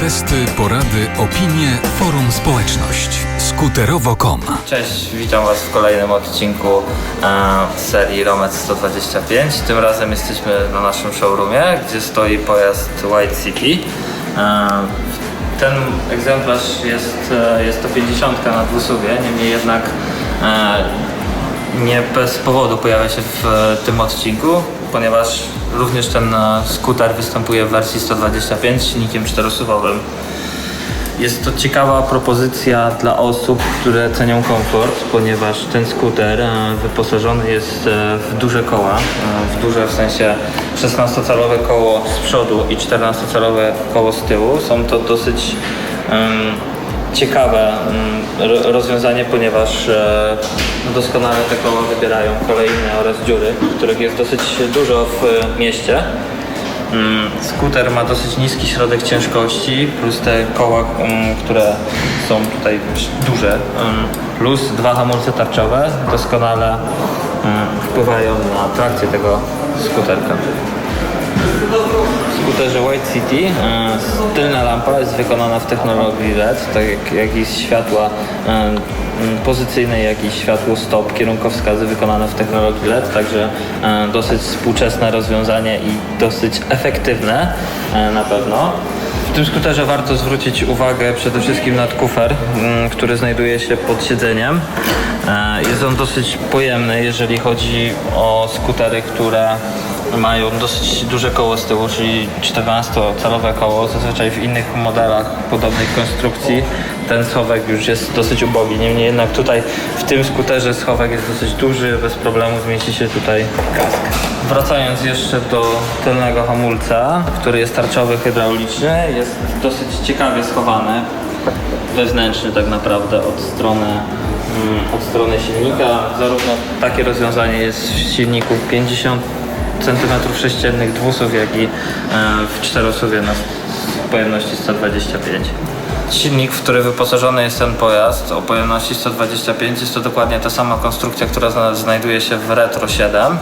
Testy, porady, opinie, forum społeczność. Skuterowo.com Cześć, witam Was w kolejnym odcinku e, serii Romet 125. Tym razem jesteśmy na naszym showroomie, gdzie stoi pojazd White City. E, ten egzemplarz jest, e, jest to 50 na dwusuwie, niemniej jednak e, nie bez powodu pojawia się w e, tym odcinku, ponieważ również ten e, skuter występuje w wersji 125 z silnikiem czterosuwowym. Jest to ciekawa propozycja dla osób, które cenią komfort, ponieważ ten skuter e, wyposażony jest e, w duże koła, w duże w sensie 16-calowe koło z przodu i 14-calowe koło z tyłu. Są to dosyć em, ciekawe ro- rozwiązanie, ponieważ no doskonale te koła wybierają kolejne oraz dziury, których jest dosyć dużo w e, mieście. Mm, Skuter ma dosyć niski środek ciężkości, plus te koła, mm, które są tutaj duże, mm, plus dwa hamulce tarczowe doskonale wpływają na trakcję tego skuterka. Skuterze White City e, tylna lampa jest wykonana w technologii LED, tak jak, jak i światła e, pozycyjne, jak i światło stop, kierunkowskazy wykonane w technologii LED, także e, dosyć współczesne rozwiązanie i dosyć efektywne na pewno. W tym skuterze warto zwrócić uwagę przede wszystkim na kufer, który znajduje się pod siedzeniem. E, Jest on dosyć pojemny, jeżeli chodzi o skutery, które mają dosyć duże koło z tyłu, czyli 14-calowe koło. Zazwyczaj w innych modelach podobnej konstrukcji ten schowek już jest dosyć ubogi. Niemniej jednak tutaj w tym skuterze schowek jest dosyć duży, bez problemu zmieści się tutaj kask. Wracając jeszcze do tylnego hamulca, który jest tarczowy, hydrauliczny, jest dosyć ciekawie schowany, wewnętrzny tak naprawdę od strony, od strony silnika. Zarówno takie rozwiązanie jest w silniku 50 cm sześciennych dwusuw, jak i e, w czterosuwie na pojemności 125. Silnik, w który wyposażony jest ten pojazd o pojemności 125 jest to dokładnie ta sama konstrukcja, która zna- znajduje się w Retro 7.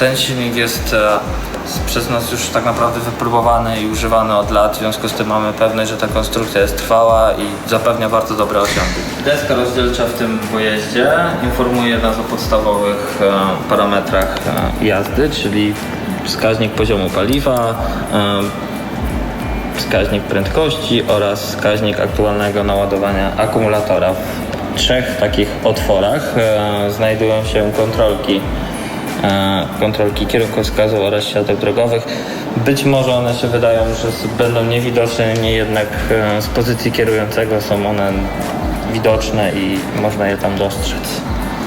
Ten silnik jest e, przez nas już tak naprawdę wypróbowany i używany od lat, w związku z tym mamy pewność, że ta konstrukcja jest trwała i zapewnia bardzo dobre osiągi. Deska rozdzielcza w tym pojeździe informuje nas o podstawowych e, parametrach e, jazdy, czyli wskaźnik poziomu paliwa, wskaźnik prędkości oraz wskaźnik aktualnego naładowania akumulatora. W trzech takich otworach znajdują się kontrolki, kontrolki kierunkowskazu oraz świateł drogowych. Być może one się wydają, że będą niewidoczne, niemniej jednak e, z pozycji kierującego są one widoczne i można je tam dostrzec.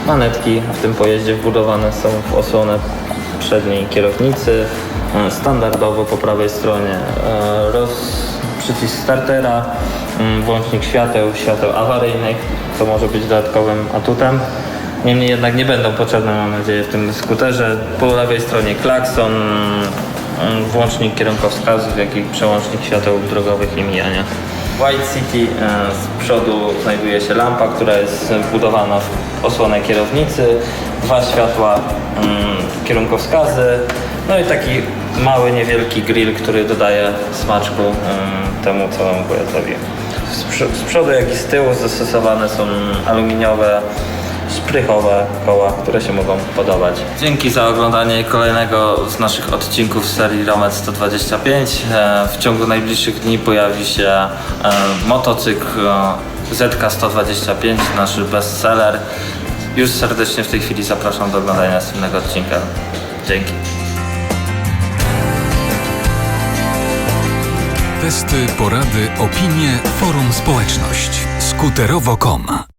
Manetki w tym pojeździe wbudowane są w osłonę przedniej kierownicy. E, Standardowo po prawej stronie e, roz, przycisk startera, włącznik świateł, świateł awaryjnych, co może być dodatkowym atutem. Niemniej jednak nie będą potrzebne, mam nadzieję, w tym skuterze. Po lewej stronie klakson, mm, włącznik kierunkowskazów, jak i przełącznik świateł drogowych i mijania. White City e, z przodu znajduje się lampa, która jest wbudowana w osłonę kierownicy, dwa światła, mm, kierunkowskazy, no i taki mały, niewielki grill, który dodaje smaczku mm, temu całemu pojazdowi. Z, przodu, jak i z tyłu zastosowane są aluminiowe szprychowe koła, które się mogą podobać. Dzięki za oglądanie kolejnego z naszych odcinków serii Romet 125. E, W ciągu najbliższych dni pojawi się e, motocykl e, ZK125, nasz bestseller. Już serdecznie w tej chwili zapraszam do oglądania następnego odcinka. Dzięki. Testy, porady, opinie, forum społeczność. Skuterowo.com